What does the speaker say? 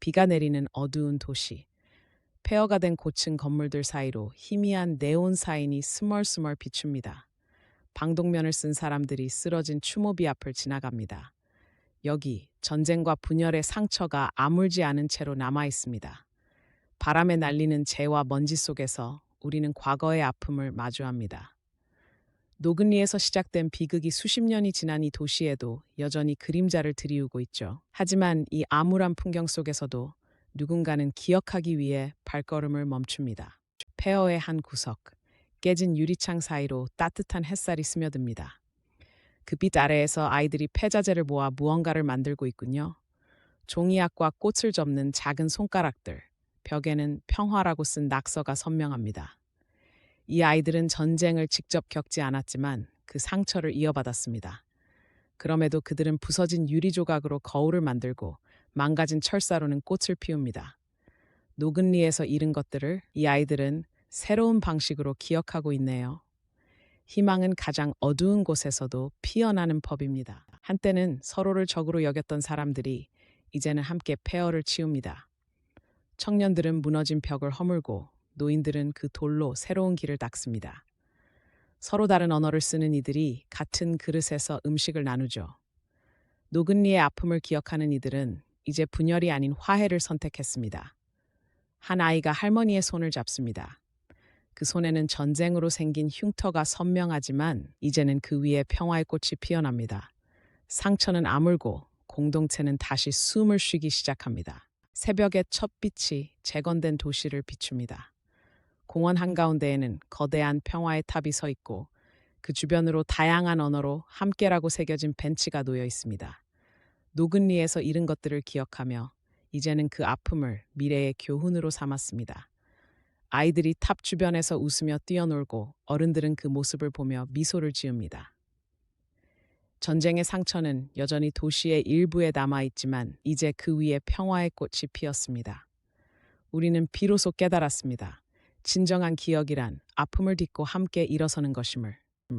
비가 내리는 어두운 도시. 폐허가 된 고층 건물들 사이로 희미한 네온 사인이 스멀스멀 비춥니다. 방독면을 쓴 사람들이 쓰러진 추모비 앞을 지나갑니다. 여기 전쟁과 분열의 상처가 아물지 않은 채로 남아 있습니다. 바람에 날리는 재와 먼지 속에서 우리는 과거의 아픔을 마주합니다. 노근리에서 시작된 비극이 수십 년이 지난 이 도시에도 여전히 그림자를 드리우고 있죠. 하지만 이 암울한 풍경 속에서도 누군가는 기억하기 위해 발걸음을 멈춥니다. 폐허의 한 구석, 깨진 유리창 사이로 따뜻한 햇살이 스며듭니다. 그 빛 아래에서 아이들이 폐자재를 모아 무언가를 만들고 있군요. 종이약과 꽃을 접는 작은 손가락들, 벽에는 평화라고 쓴 낙서가 선명합니다. 이 아이들은 전쟁을 직접 겪지 않았지만 그 상처를 이어받았습니다. 그럼에도 그들은 부서진 유리 조각으로 거울을 만들고 망가진 철사로는 꽃을 피웁니다. 노근리에서 잃은 것들을 이 아이들은 새로운 방식으로 기억하고 있네요. 희망은 가장 어두운 곳에서도 피어나는 법입니다. 한때는 서로를 적으로 여겼던 사람들이 이제는 함께 폐허를 치웁니다. 청년들은 무너진 벽을 허물고 노인들은 그 돌로 새로운 길을 닦습니다. 서로 다른 언어를 쓰는 이들이 같은 그릇에서 음식을 나누죠. 노근리의 아픔을 기억하는 이들은 이제 분열이 아닌 화해를 선택했습니다. 한 아이가 할머니의 손을 잡습니다. 그 손에는 전쟁으로 생긴 흉터가 선명하지만 이제는 그 위에 평화의 꽃이 피어납니다. 상처는 아물고 공동체는 다시 숨을 쉬기 시작합니다. 새벽의 첫 빛이 재건된 도시를 비춥니다. 공원 한가운데에는 거대한 평화의 탑이 서 있고 그 주변으로 다양한 언어로 함께라고 새겨진 벤치가 놓여 있습니다. 노근리에서 잃은 것들을 기억하며 이제는 그 아픔을 미래의 교훈으로 삼았습니다. 아이들이 탑 주변에서 웃으며 뛰어놀고 어른들은 그 모습을 보며 미소를 지읍니다. 전쟁의 상처는 여전히 도시의 일부에 남아 있지만 이제 그 위에 평화의 꽃이 피었습니다. 우리는 비로소 깨달았습니다. 진정한 기억이란 아픔을 딛고 함께 일어서는 것임을.